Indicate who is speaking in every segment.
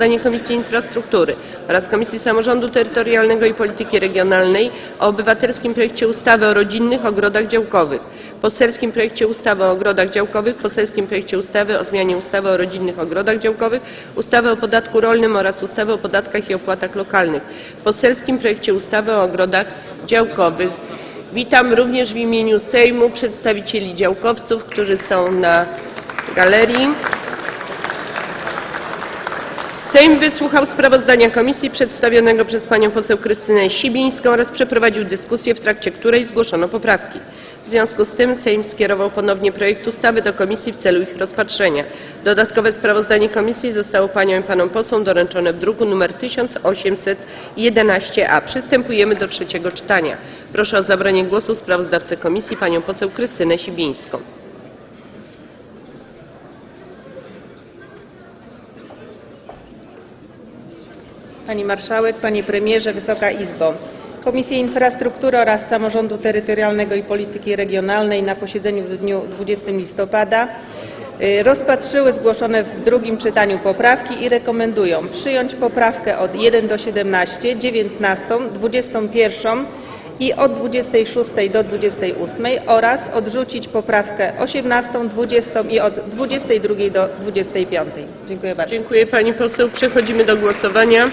Speaker 1: sprawozdanie Komisji Infrastruktury oraz Komisji Samorządu Terytorialnego i Polityki Regionalnej o obywatelskim projekcie ustawy o rodzinnych ogrodach działkowych, poselskim projekcie ustawy o ogrodach działkowych, poselskim projekcie ustawy o zmianie ustawy o rodzinnych ogrodach działkowych, ustawy o podatku rolnym oraz ustawy o podatkach i opłatach lokalnych, poselskim projekcie ustawy o ogrodach działkowych. Witam również w imieniu Sejmu przedstawicieli działkowców, którzy są na galerii. Sejm wysłuchał sprawozdania komisji przedstawionego przez panią poseł Krystynę Sibińską oraz przeprowadził dyskusję, w trakcie której zgłoszono poprawki. W związku z tym Sejm skierował ponownie projekt ustawy do komisji w celu ich rozpatrzenia. Dodatkowe sprawozdanie komisji zostało paniom i panom posłom doręczone w druku nr 1811a. Przystępujemy do trzeciego czytania. Proszę o zabranie głosu sprawozdawcę komisji panią poseł Krystynę Sibińską.
Speaker 2: Pani Marszałek, Panie Premierze, Wysoka Izbo. Komisje Infrastruktury oraz Samorządu Terytorialnego i Polityki Regionalnej na posiedzeniu w dniu 20 listopada y, rozpatrzyły zgłoszone w drugim czytaniu poprawki i rekomendują przyjąć poprawkę od 1 do 17, 19, 21 i od 26 do 28 oraz odrzucić poprawkę 18, 20 i od 22 do 25. Dziękuję bardzo.
Speaker 1: Dziękuję pani poseł. Przechodzimy do głosowania.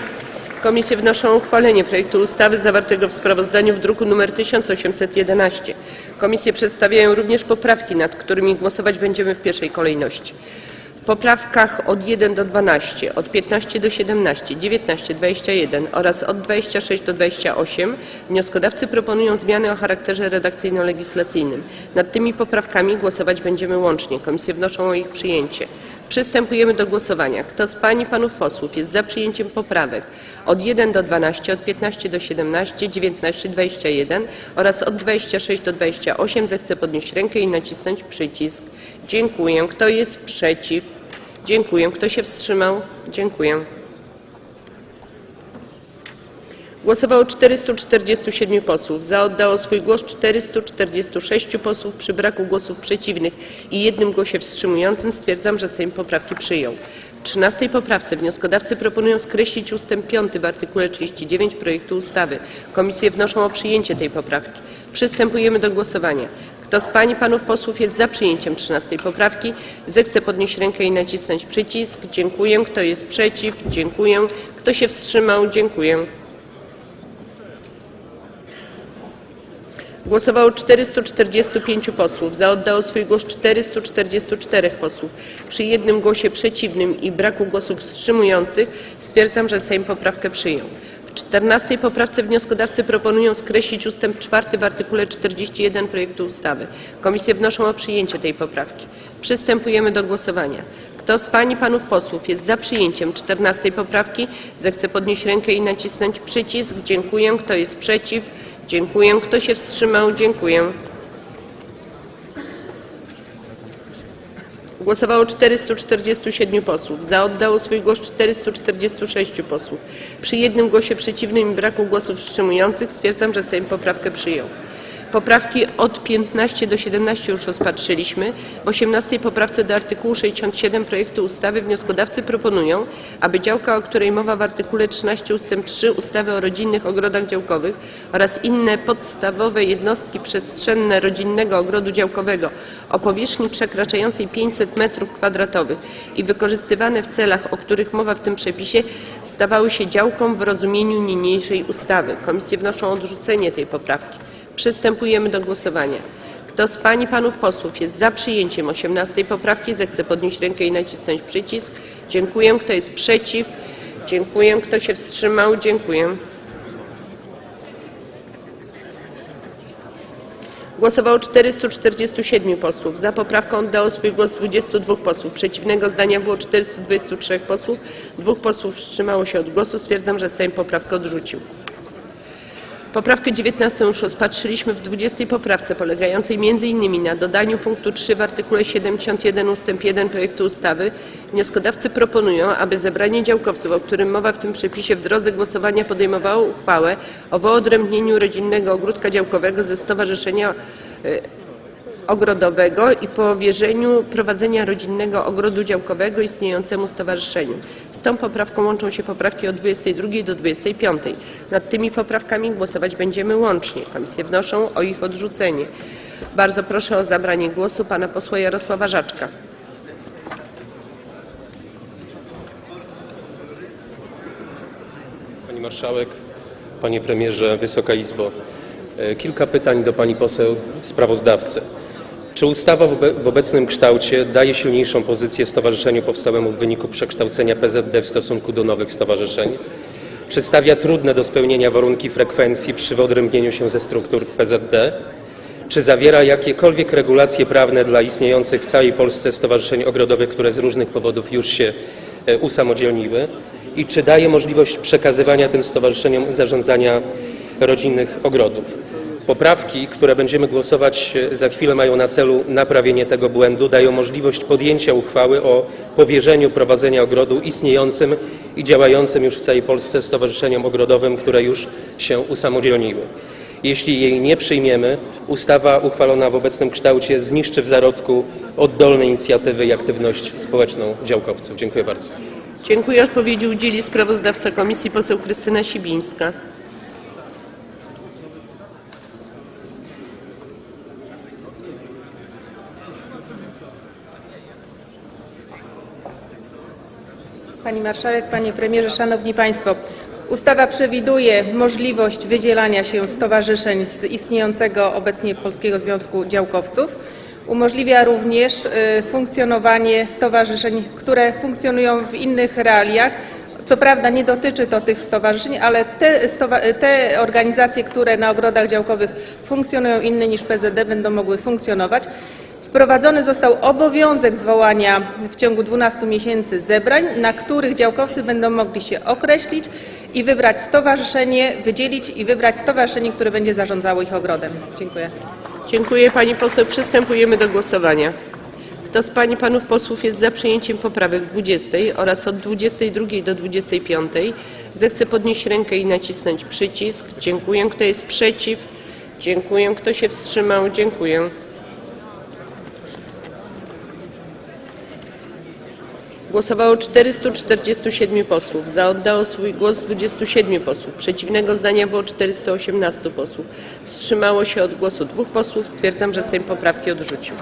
Speaker 1: Komisje wnoszą o uchwalenie projektu ustawy zawartego w sprawozdaniu w druku nr 1811. Komisje przedstawiają również poprawki, nad którymi głosować będziemy w pierwszej kolejności. W poprawkach od 1 do 12, od 15 do 17, 19, 21 oraz od 26 do 28 wnioskodawcy proponują zmiany o charakterze redakcyjno-legislacyjnym. Nad tymi poprawkami głosować będziemy łącznie. Komisje wnoszą o ich przyjęcie. Przystępujemy do głosowania. Kto z pań i panów posłów jest za przyjęciem poprawek od 1 do 12, od 15 do 17, 19, 21 oraz od 26 do 28 zechce podnieść rękę i nacisnąć przycisk. Dziękuję. Kto jest przeciw? Dziękuję. Kto się wstrzymał? Dziękuję. Głosowało 447 posłów. Za oddało swój głos 446 posłów. Przy braku głosów przeciwnych i jednym głosie wstrzymującym stwierdzam, że Sejm poprawki przyjął. W 13 poprawce wnioskodawcy proponują skreślić ustęp 5 w artykule 39 projektu ustawy. Komisje wnoszą o przyjęcie tej poprawki. Przystępujemy do głosowania. Kto z pań i panów posłów jest za przyjęciem 13 poprawki, zechce podnieść rękę i nacisnąć przycisk. Dziękuję. Kto jest przeciw? Dziękuję. Kto się wstrzymał? Dziękuję. Głosowało 445 posłów. Za oddało swój głos 444 posłów. Przy jednym głosie przeciwnym i braku głosów wstrzymujących stwierdzam, że Sejm poprawkę przyjął. W 14 poprawce wnioskodawcy proponują skreślić ustęp 4 w artykule 41 projektu ustawy. Komisje wnoszą o przyjęcie tej poprawki. Przystępujemy do głosowania. Kto z pań i panów posłów jest za przyjęciem 14 poprawki, zechce podnieść rękę i nacisnąć przycisk. Dziękuję. Kto jest przeciw? Dziękuję. Kto się wstrzymał? Dziękuję. Głosowało 447 posłów. Za oddało swój głos 446 posłów. Przy jednym głosie przeciwnym i braku głosów wstrzymujących stwierdzam, że Sejm poprawkę przyjął. Poprawki od 15 do 17 już rozpatrzyliśmy. W 18 poprawce do artykułu 67 projektu ustawy wnioskodawcy proponują, aby działka, o której mowa w artykule 13 ust. 3 ustawy o rodzinnych ogrodach działkowych oraz inne podstawowe jednostki przestrzenne rodzinnego ogrodu działkowego o powierzchni przekraczającej 500 m2 i wykorzystywane w celach, o których mowa w tym przepisie, stawały się działką w rozumieniu niniejszej ustawy. Komisje wnoszą o odrzucenie tej poprawki. Przystępujemy do głosowania. Kto z pań i panów posłów jest za przyjęciem 18 poprawki, zechce podnieść rękę i nacisnąć przycisk. Dziękuję. Kto jest przeciw? Dziękuję. Kto się wstrzymał? Dziękuję. Głosowało 447 posłów. Za poprawką oddało swój głos 22 posłów. Przeciwnego zdania było 423 posłów. Dwóch posłów wstrzymało się od głosu. Stwierdzam, że Sejm poprawkę odrzucił. Poprawkę 19 już rozpatrzyliśmy w 20 poprawce polegającej m.in. na dodaniu punktu 3 w artykule 71 ust. 1 projektu ustawy. Wnioskodawcy proponują, aby zebranie działkowców, o którym mowa w tym przepisie w drodze głosowania podejmowało uchwałę o wyodrębnieniu rodzinnego ogródka działkowego ze stowarzyszenia y, ogrodowego i powierzeniu prowadzenia rodzinnego ogrodu działkowego istniejącemu stowarzyszeniu. Z tą poprawką łączą się poprawki od 22 do 25. Nad tymi poprawkami głosować będziemy łącznie. Komisje wnoszą o ich odrzucenie. Bardzo proszę o zabranie głosu pana posła Jarosława Żaczka.
Speaker 3: Pani Marszałek, Panie Premierze, Wysoka Izbo. E, Kilka pytań do Pani poseł sprawozdawcy. Czy ustawa w obe- w obecnym kształcie daje silniejszą pozycję stowarzyszeniu powstałemu w wyniku przekształcenia PZD w stosunku do nowych stowarzyszeń? Czy stawia trudne do spełnienia warunki frekwencji przy wyodrębnieniu się ze struktur PZD? Czy zawiera jakiekolwiek regulacje prawne dla istniejących w całej Polsce stowarzyszeń ogrodowych, które z różnych powodów już się e, usamodzielniły? I czy daje możliwość przekazywania tym stowarzyszeniom zarządzania rodzinnych ogrodów? Poprawki, które będziemy głosować e, za chwilę, mają na celu naprawienie tego błędu, dają możliwość podjęcia uchwały o powierzeniu prowadzenia ogrodu istniejącym i działającym już w całej Polsce stowarzyszeniom ogrodowym, które już się usamodzielniły. Jeśli jej nie przyjmiemy, ustawa uchwalona w obecnym kształcie zniszczy w zarodku oddolne inicjatywy i aktywność społeczną działkowców. Dziękuję bardzo.
Speaker 1: Dziękuję. Odpowiedzi udzieli sprawozdawca komisji poseł Krystyna Sibińska.
Speaker 2: Pani Marszałek, Panie Premierze, Szanowni Państwo. Ustawa przewiduje możliwość wydzielania się stowarzyszeń z istniejącego obecnie Polskiego Związku Działkowców. Umożliwia również y, funkcjonowanie stowarzyszeń, które funkcjonują w innych realiach. Co prawda nie dotyczy to tych stowarzyszeń, ale te, te organizacje, które na ogrodach działkowych funkcjonują inne niż PZD będą mogły funkcjonować. Wprowadzony został obowiązek zwołania w ciągu 12 miesięcy zebrań, na których działkowcy będą mogli się określić i wybrać stowarzyszenie, wydzielić i wybrać stowarzyszenie, które będzie zarządzało ich ogrodem. Dziękuję.
Speaker 1: Dziękuję pani poseł. Przystępujemy do głosowania. Kto z pań i panów posłów jest za przyjęciem poprawek 20 oraz od 22 do 25, zechce podnieść rękę i nacisnąć przycisk. Dziękuję. Kto jest przeciw? Dziękuję. Kto się wstrzymał? Dziękuję. Głosowało 447 posłów. Za oddało swój głos 27 posłów. Przeciwnego zdania było 418 posłów. Wstrzymało się od głosu dwóch posłów. Stwierdzam, że Sejm poprawki odrzucił.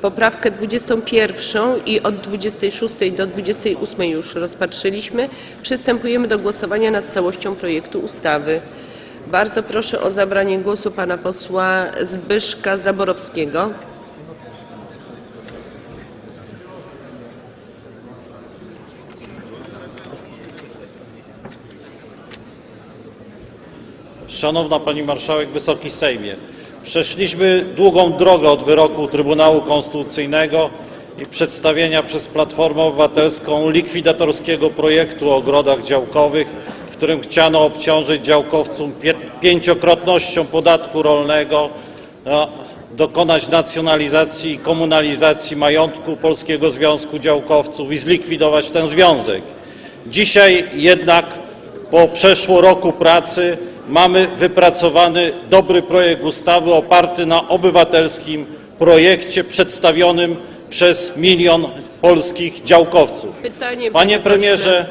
Speaker 1: Poprawkę 21 i od 26 do 28 już rozpatrzyliśmy. Przystępujemy do głosowania nad całością projektu ustawy. Bardzo proszę o zabranie głosu pana posła Zbyszka Zaborowskiego.
Speaker 4: Szanowna Pani Marszałek, Wysoki Sejmie. Przeszliśmy długą drogę od wyroku Trybunału Konstytucyjnego i przedstawienia przez Platformę Obywatelską likwidatorskiego projektu o ogrodach działkowych, w którym chciano obciążyć działkowców pięciokrotnością podatku rolnego, dokonać nacjonalizacji i komunalizacji majątku Polskiego Związku Działkowców i zlikwidować ten związek. Dzisiaj jednak po przeszło roku pracy mamy wypracowany dobry projekt ustawy oparty na obywatelskim projekcie przedstawionym przez milion polskich działkowców.
Speaker 1: Pytanie,
Speaker 4: Panie premierze,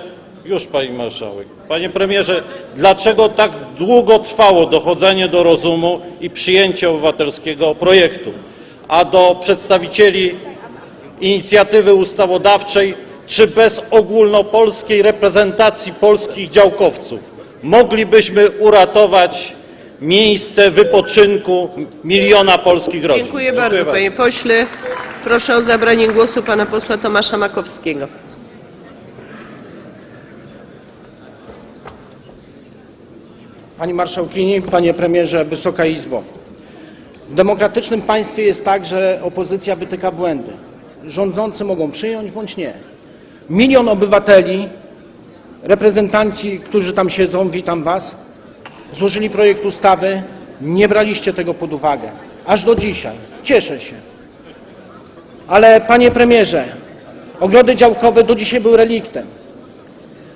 Speaker 4: już pani marszałek. Panie premierze, dlaczego tak długo trwało dochodzenie do rozumu i przyjęcie obywatelskiego projektu? A do przedstawicieli inicjatywy ustawodawczej, czy bez ogólnopolskiej reprezentacji polskich działkowców moglibyśmy uratować miejsce wypoczynku miliona polskich rodzin?
Speaker 1: Dziękuję bardzo, panie pośle. Proszę o zabranie głosu pana posła Tomasza Makowskiego.
Speaker 5: Pani Marszałkini, Panie Premierze, Wysoka Izbo. W demokratycznym państwie jest tak, że opozycja wytyka błędy. Rządzący mogą przyjąć bądź nie. Milion obywateli, reprezentanci, którzy tam siedzą, witam Was, złożyli projekt ustawy, nie braliście tego pod uwagę. Aż do dzisiaj. Cieszę się. Ale Panie Premierze, ogrody działkowe do dzisiaj były reliktem.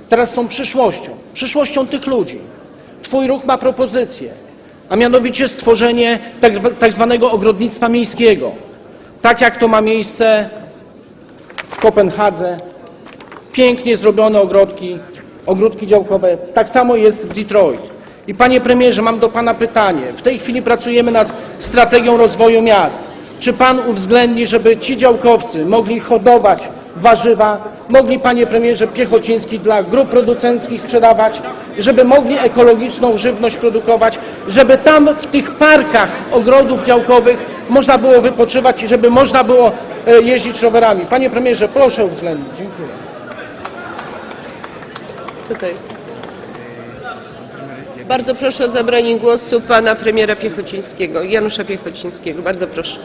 Speaker 5: Teraz są przyszłością. Przyszłością tych ludzi. Twój ruch ma propozycję, a mianowicie stworzenie tak, tak zwanego ogrodnictwa miejskiego. tak jak to ma miejsce w Kopenhadze, pięknie zrobione ogrodki, ogródki działkowe, tak samo jest w Detroit. I panie premierze, mam do pana pytanie. W tej chwili pracujemy nad strategią rozwoju miast. Czy pan uwzględni, żeby ci działkowcy mogli hodować warzywa, mogli panie premierze Piechociński dla grup producenckich sprzedawać, żeby mogli ekologiczną żywność produkować, żeby tam w tych parkach ogrodów działkowych można było wypoczywać i żeby można było e, jeździć rowerami. Panie premierze, proszę uwzględnić. Dziękuję.
Speaker 1: Co to jest? Bardzo proszę o zabranie głosu pana premiera Piechocińskiego, Janusza Piechocińskiego. Bardzo proszę.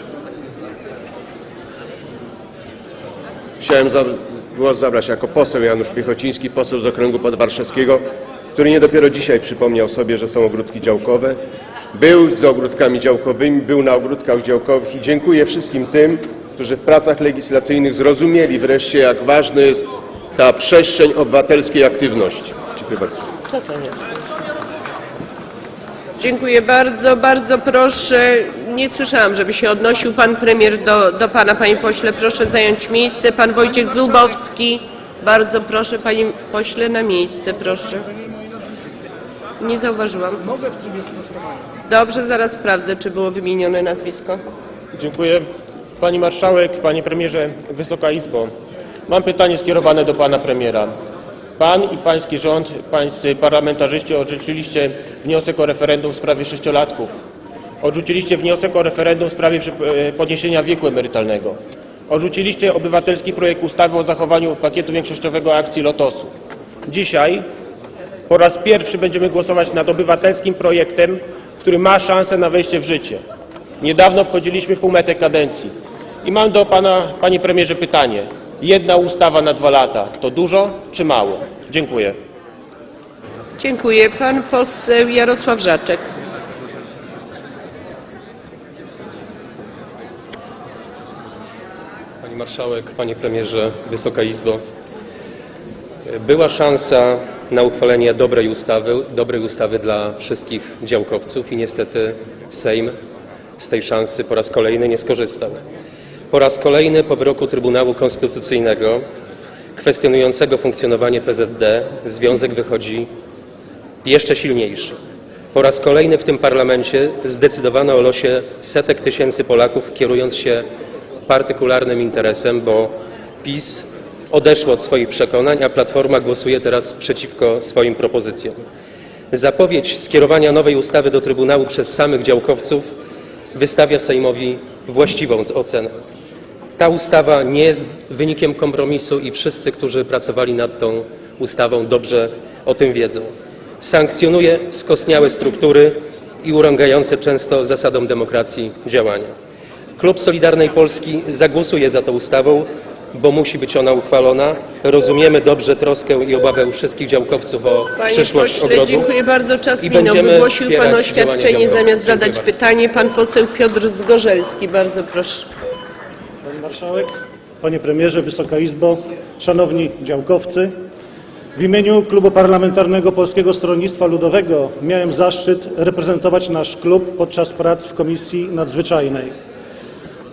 Speaker 6: Chciałem za, głos zabrać jako poseł Janusz Piechociński, poseł z okręgu podwarszawskiego, który nie dopiero dzisiaj przypomniał sobie, że są ogródki działkowe. Był z ogródkami działkowymi, był na ogródkach działkowych i dziękuję wszystkim tym, którzy w pracach legislacyjnych zrozumieli wreszcie, jak ważna jest ta przestrzeń obywatelskiej aktywności. Dziękuję bardzo.
Speaker 1: Co to jest? Dziękuję bardzo. Bardzo proszę. Nie słyszałam, żeby się odnosił pan premier do, do pana, panie pośle. Proszę zająć miejsce. Pan Wojciech Zubowski. Bardzo proszę, panie pośle, na miejsce, proszę. Nie zauważyłam.
Speaker 5: Mogę w sprostowania.
Speaker 1: Dobrze, zaraz sprawdzę, czy było wymienione nazwisko.
Speaker 7: Dziękuję. Pani Marszałek, Panie Premierze, Wysoka Izbo. Mam pytanie skierowane do Pana Premiera. Pan i Pański rząd, Pańscy parlamentarzyści odrzuciliście wniosek o referendum w sprawie sześciolatków. Odrzuciliście wniosek o referendum w sprawie e, podniesienia wieku emerytalnego. Odrzuciliście obywatelski projekt ustawy o zachowaniu pakietu większościowego akcji Lotosu. Dzisiaj po raz pierwszy będziemy głosować nad obywatelskim projektem, który ma szansę na wejście w życie. Niedawno obchodziliśmy półmetę kadencji. I mam do Pana, Panie Premierze, pytanie. Jedna ustawa na dwa lata to dużo czy mało? Dziękuję.
Speaker 1: Dziękuję. Pan poseł Jarosław Żaczek.
Speaker 3: Pani Marszałek, Panie Premierze, Wysoka Izbo. Była szansa na uchwalenie dobrej ustawy, dobrej ustawy dla wszystkich działkowców i niestety Sejm z tej szansy po raz kolejny nie skorzystał. Po raz kolejny po wyroku Trybunału Konstytucyjnego kwestionującego funkcjonowanie PZD związek wychodzi jeszcze silniejszy. Po raz kolejny w tym parlamencie zdecydowano o losie setek tysięcy Polaków, kierując się partykularnym interesem, bo PiS odeszło od swoich przekonań, a Platforma głosuje teraz przeciwko swoim propozycjom. Zapowiedź skierowania nowej ustawy do Trybunału przez samych działkowców wystawia Sejmowi właściwą ocenę. Ta ustawa nie jest wynikiem kompromisu i wszyscy, którzy pracowali nad tą ustawą, dobrze o tym wiedzą. Sankcjonuje skostniałe struktury i urągające często zasadom demokracji działania. Klub Solidarnej Polski zagłosuje za tą ustawą, bo musi być ona uchwalona. Rozumiemy dobrze troskę i obawę wszystkich działkowców o
Speaker 1: Panie
Speaker 3: przyszłość
Speaker 1: pośle,
Speaker 3: ogrodów.
Speaker 1: dziękuję bardzo. Czas
Speaker 3: i
Speaker 1: minął.
Speaker 3: będziemy
Speaker 1: Wygłosił Pan
Speaker 3: wspierać
Speaker 1: oświadczenie zamiast
Speaker 3: działkowców.
Speaker 1: zadać
Speaker 3: Dziękuję
Speaker 1: pytanie. Pan poseł Piotr Zgorzelski. Bardzo proszę.
Speaker 8: Pani Marszałek, Panie Premierze, Wysoka Izbo, Szanowni Działkowcy. W imieniu Klubu Parlamentarnego Polskiego Stronnictwa Ludowego miałem zaszczyt reprezentować nasz klub podczas prac w Komisji Nadzwyczajnej.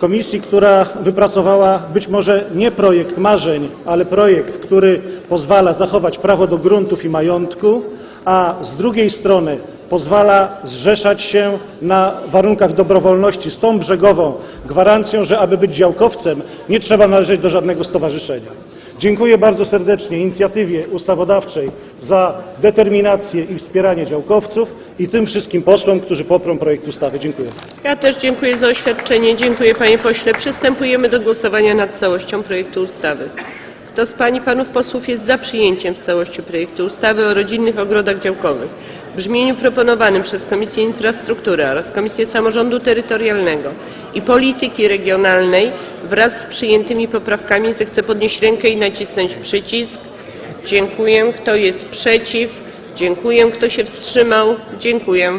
Speaker 8: Komisji, która wypracowała być może nie projekt marzeń, ale projekt, który pozwala zachować prawo do gruntów i majątku, a z drugiej strony pozwala zrzeszać się na warunkach dobrowolności z tą brzegową gwarancją, że aby być działkowcem nie trzeba należeć do żadnego stowarzyszenia. Dziękuję bardzo serdecznie inicjatywie ustawodawczej za determinację i wspieranie działkowców i tym wszystkim posłom, którzy poprą projekt ustawy. Dziękuję.
Speaker 1: Ja też dziękuję za oświadczenie. Dziękuję panie pośle. Przystępujemy do głosowania nad całością projektu ustawy. Kto z pań i panów posłów jest za przyjęciem w całości projektu ustawy o rodzinnych ogrodach działkowych w brzmieniu proponowanym przez Komisję Infrastruktury oraz Komisję Samorządu Terytorialnego i Polityki Regionalnej wraz z przyjętymi poprawkami zechce podnieść rękę i nacisnąć przycisk. Dziękuję. Kto jest przeciw? Dziękuję. Kto się wstrzymał? Dziękuję.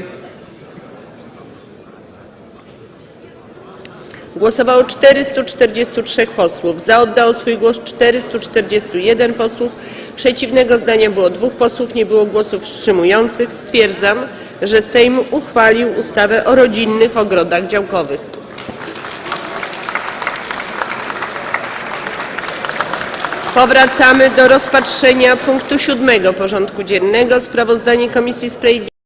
Speaker 1: Głosowało 443 posłów. Za oddało swój głos 441 posłów. Przeciwnego zdania było dwóch posłów. Nie było głosów wstrzymujących. Stwierdzam, że Sejm uchwalił ustawę o rodzinnych ogrodach działkowych. Powracamy do rozpatrzenia punktu siódmego porządku dziennego. Sprawozdanie Komisji Sprawiedliwości